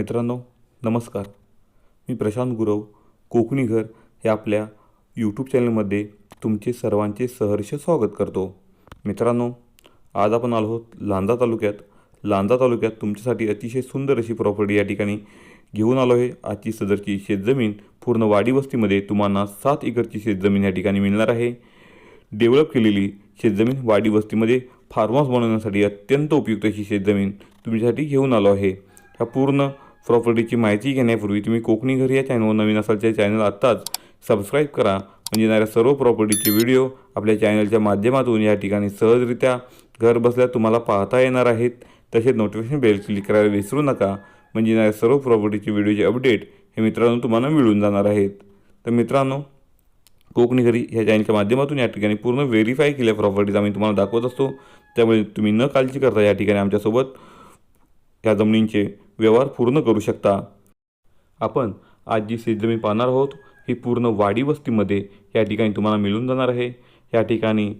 मित्रांनो नमस्कार. मी प्रशांत गुरव कोकणी घर हे आपल्या यूट्यूब चॅनलमध्ये तुमचे सर्वांचे सहर्ष स्वागत करतो. मित्रांनो आज आपण आलो आहोत लांजा तालुक्यात. लांजा तालुक्यात तुमच्यासाठी अतिशय सुंदर अशी प्रॉपर्टी या ठिकाणी घेऊन आलो आहे. आजची सदरची शेतजमीन पूर्ण वाडी वस्तीमध्ये तुम्हाला सात एकरची शेतजमीन या ठिकाणी मिळणार आहे. डेव्हलप केलेली शेतजमीन वाडी वस्तीमध्ये फार्म हाऊस बनवण्यासाठी अत्यंत उपयुक्त अशी शेतजमीन तुमच्यासाठी घेऊन आलो आहे. ह्या पूर्ण प्रॉपर्टीची माहिती घेण्यापूर्वी तुम्ही कोकणी घरी या चॅनलवर नवीन असाल त्या चॅनल आत्ताच सबस्क्राईब करा. म्हणजे येणाऱ्या सर्व प्रॉपर्टीचे व्हिडिओ आपल्या चॅनलच्या माध्यमातून या ठिकाणी सहजरित्या घर बसल्या तुम्हाला पाहता येणार आहेत. तसेच नोटिफिकेशन बेल क्लिक करायला विसरू नका. म्हणजे येणाऱ्या सर्व प्रॉपर्टीचे व्हिडिओचे अपडेट हे मित्रांनो तुम्हाला मिळून जाणार आहेत. तर मित्रांनो कोकणी घरी ह्या चॅनलच्या माध्यमातून या ठिकाणी पूर्ण व्हेरीफाय केल्या प्रॉपर्टीज आम्ही तुम्हाला दाखवत असतो. त्यामुळे तुम्ही न काळजी करता या ठिकाणी आमच्यासोबत या जमिनींचे व्यवहार पूर्ण करू शकता. आपण आज जी शेतजमीन पाहणार आहोत ही पूर्ण वाडी वस्तीमध्ये या ठिकाणी तुम्हाला मिळून जाणार आहे. या ठिकाणी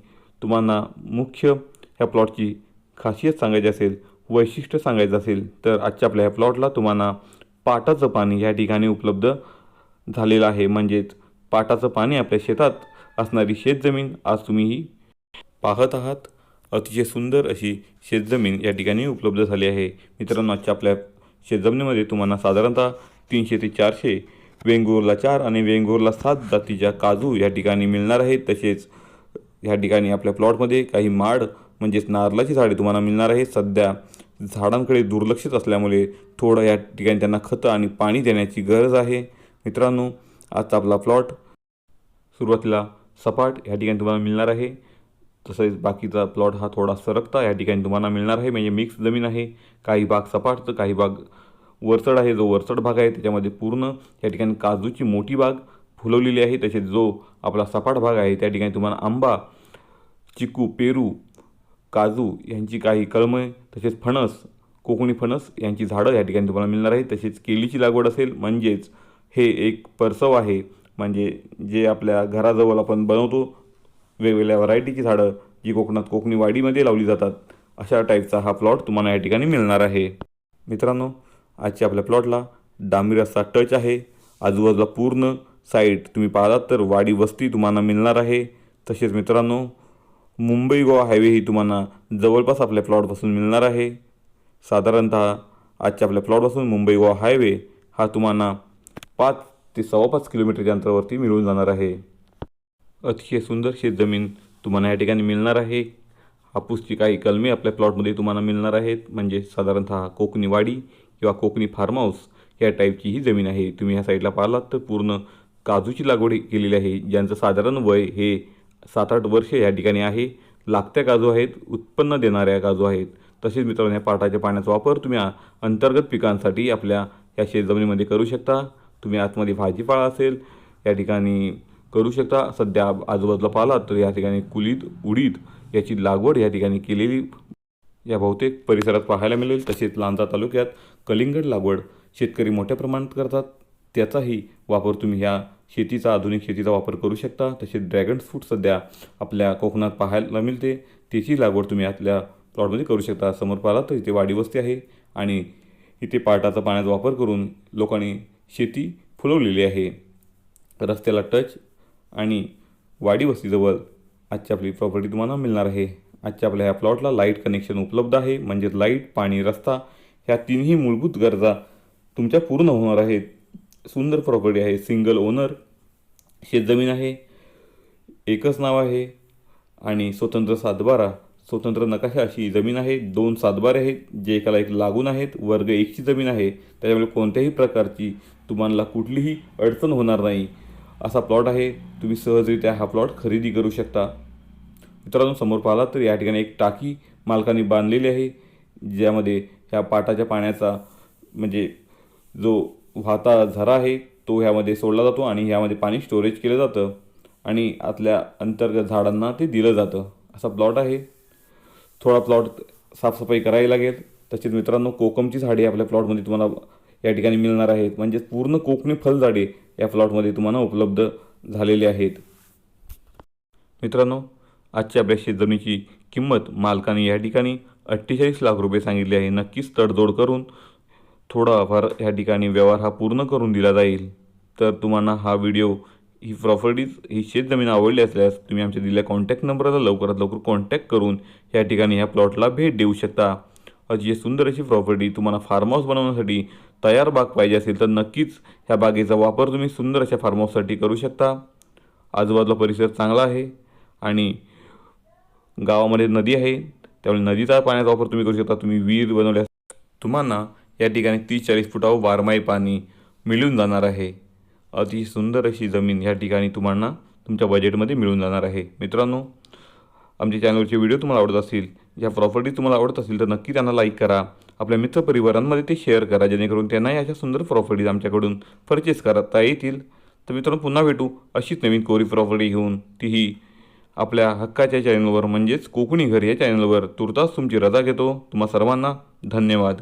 तुम्हाला मुख्य ह्या प्लॉटची खासियत सांगायची असेल वैशिष्ट्य सांगायचं असेल तर आजच्या आपल्या ह्या प्लॉटला तुम्हाला पाटाचं पाणी या ठिकाणी उपलब्ध झालेलं आहे. म्हणजेच पाटाचं पाणी आपल्या शेतात असणारी शेतजमीन आज तुम्ही ही पाहत आहात. अतिशय सुंदर अशी शेतजमीन या ठिकाणी उपलब्ध झाली आहे. मित्रांनो आजच्या आपल्या शेतजमिनीमध्ये तुम्हाला साधारणतः तीनशे ते चारशे वेंगुर्ला चार आणि वेंगुर्ला सात जातीच्या काजू या ठिकाणी मिळणार आहेत. तसेच ह्या ठिकाणी आपल्या प्लॉटमध्ये काही माड म्हणजेच नारळाची झाडे तुम्हाला मिळणार आहेत. सध्या झाडांकडे दुर्लक्षित असल्यामुळे थोडं या ठिकाणी त्यांना खतं आणि पाणी देण्याची गरज आहे. मित्रांनो आजचा आपला प्लॉट सुरुवातीला सपाट ह्या ठिकाणी तुम्हाला मिळणार आहे. तसेच बाकीचा प्लॉट हा थोडा सरकता या ठिकाणी तुम्हाला मिळणार आहे. म्हणजे मिक्स जमीन आहे. काही भाग सपाट तर काही भाग वरचड आहे. जो वरचड भाग आहे त्याच्यामध्ये पूर्ण या ठिकाणी काजूची मोठी बाग फुलवलेली आहे. तसेच जो आपला सपाट भाग आहे त्या ठिकाणी तुम्हाला आंबा चिकू पेरू काजू यांची काही कळमं तसेच फणस कोकणी फणस यांची झाडं या ठिकाणी तुम्हाला मिळणार आहे तसेच केळीची लागवड असेल म्हणजेच हे एक परसव आहे. म्हणजे जे आपल्या घराजवळ आपण बनवतो वेगवेगळ्या व्हरायटीची झाडं जी कोकणात कोकणी वाडीमध्ये लावली जातात अशा टाईपचा हा प्लॉट तुम्हाला या ठिकाणी मिळणार आहे. मित्रांनो आजच्या आपल्या प्लॉटला डांबी रस्ता टच आहे. आजूबाजूला पूर्ण साईट तुम्ही पाहलात तर वाडी वस्ती तुम्हाला मिळणार आहे. तसेच मित्रांनो मुंबई गोवा हायवे ही तुम्हाला जवळपास आपल्या प्लॉटपासून मिळणार आहे. साधारणतः आजच्या आपल्या प्लॉटपासून मुंबई गोवा हायवे हा तुम्हाला पाच ते सव्वा पाच किलोमीटरच्या अंतरावरती मिळून जाणार आहे. अतिशय सुंदर शेतजमीन तुम्हाला या ठिकाणी मिळणार आहे. हापूसची काही कलमे आपल्या प्लॉटमध्ये तुम्हाला मिळणार आहेत. म्हणजे साधारणतः कोकणी वाडी किंवा कोकणी फार्म हाऊस या टाईपची ही जमीन आहे. तुम्ही ह्या साईडला पाहिलात तर पूर्ण काजूची लागवड केलेली आहे. ज्यांचं साधारण वय हे सात आठ वर्ष या ठिकाणी आहे. लागत्या काजू आहेत उत्पन्न देणाऱ्या काजू आहेत. तसेच मित्रांनो या पाटाच्या पाण्याचा वापर तुम्ही अंतर्गत पिकांसाठी आपल्या या शेतजमिनीमध्ये करू शकता. तुम्ही आतमध्ये भाजीपाळा असेल या ठिकाणी करू शकता. सध्या आजूबाजूला पाहिलात तर या ठिकाणी कुलीत उडीद याची लागवड या ठिकाणी केलेली या बहुतेक परिसरात पाहायला मिळेल. तसेच लांजा तालुक्यात कलिंगड लागवड शेतकरी मोठ्या प्रमाणात करतात. त्याचाही वापर तुम्ही ह्या शेतीचा आधुनिक शेतीचा वापर करू शकता. तसेच ड्रॅगन फ्रूट सध्या आपल्या कोकणात पाहायला मिळते. त्याची लागवड तुम्ही आपल्या प्लॉटमध्ये करू शकता. समोर पाहिला तर इथे वाडी वस्ती आहे आणि इथे पाटाचा पाण्याचा वापर करून लोकांनी शेती फुलवलेली आहे. रस्त्याला टच आणि वाडी वस्तीजवळ आजची आपली प्रॉपर्टी तुम्हाला मिळणार आहे. आजच्या आपल्या ह्या प्लॉटला लाइट कनेक्शन उपलब्ध आहे. म्हणजेच लाइट पाणी रस्ता ह्या तिन्ही मूलभूत गरजा तुमच्या पूर्ण होणार आहेत. सुंदर प्रॉपर्टी आहे. सिंगल ओनर शेतजमीन आहे एकच नाव आहे आणि स्वतंत्र सातबारा. स्वतंत्र नकाशा अशी जमीन आहे. दोन सातबारे आहेत जे एकाला एक लागून आहेत. वर्ग एकची जमीन आहे. त्याच्यामुळे कोणत्याही प्रकारची तुम्हाला कुठलीही अडचण होणार नाही. असा प्लॉट आहे. तुम्ही सहजरित्या हा प्लॉट खरेदी करू शकता. मित्रांनो समोर पाहिला तर या ठिकाणी एक टाकी मालकाने बांधलेली आहे ज्यामध्ये ह्या पाटाच्या पाण्याचा म्हणजे जो वाहता झरा आहे तो ह्यामध्ये सोडला जातो आणि ह्यामध्ये पाणी स्टोरेज केलं जातं आणि आतल्या अंतर्गत झाडांना ते दिलं जातं. असा प्लॉट आहे. थोडा प्लॉट साफसफाई करावी लागेल. तसेच मित्रांनो कोकमची झाडे आपल्या प्लॉटमध्ये तुम्हाला या ठिकाणी मिळणार आहेत. म्हणजेच पूर्ण कोकणी फलझाडे या प्लॉटमध्ये तुम्हाला उपलब्ध झालेले आहेत. मित्रांनो आजच्या आपल्या शेतजमिनीची किंमत मालकाने या ठिकाणी अठ्ठेचाळीस लाख रुपये सांगितले आहे. नक्कीच तडजोड करून थोडाफार ह्या ठिकाणी व्यवहार हा पूर्ण करून दिला जाईल. तर तुम्हाला हा व्हिडिओ ही प्रॉपर्टीज ही शेतजमीन आवडली असल्यास तुम्ही आमच्या दिलेल्या कॉन्टॅक्ट नंबरला लवकरात लवकर कॉन्टॅक्ट करून या ठिकाणी ह्या प्लॉटला भेट देऊ शकता. अतिशय सुंदर अशी प्रॉपर्टी तुम्हाला फार्म हाऊस बनवण्यासाठी तयार बाग पाहिजे असेल तर नक्कीच ह्या बागेचा वापर तुम्ही सुंदर अशा फार्म हाऊससाठी करू शकता. आजूबाजूला परिसर चांगला आहे आणि गावामध्ये नदी आहे. त्यामुळे नदीचा पाण्याचा वापर तुम्ही करू शकता. तुम्ही विहीर बनवल्यास तुम्हाला या ठिकाणी तीस चाळीस फुटावर बारमाही पाणी मिळून जाणार आहे. अतिशय सुंदर अशी जमीन या ठिकाणी तुम्हाला तुमच्या बजेटमध्ये मिळून जाणार आहे. मित्रांनो आमच्या चॅनलचे व्हिडिओ तुम्हाला आवडत असतील या प्रॉपर्टी तुम्हाला आवडत असतील तर नक्की त्यांना लाईक करा. आपल्या मित्रपरिवारांमध्ये ते शेअर करा जेणेकरून त्यांनाही अशा सुंदर प्रॉपर्टीज आमच्याकडून परचेस करता येतील. तर मित्रांनो पुन्हा भेटू अशीच नवीन कोरी प्रॉपर्टी घेऊन. तीही आपल्या हक्काच्या चॅनलवर म्हणजेच कोकणी घर या चॅनलवर तुर्तास तुमची रजा घेतो. तुम्हा सर्वांना धन्यवाद.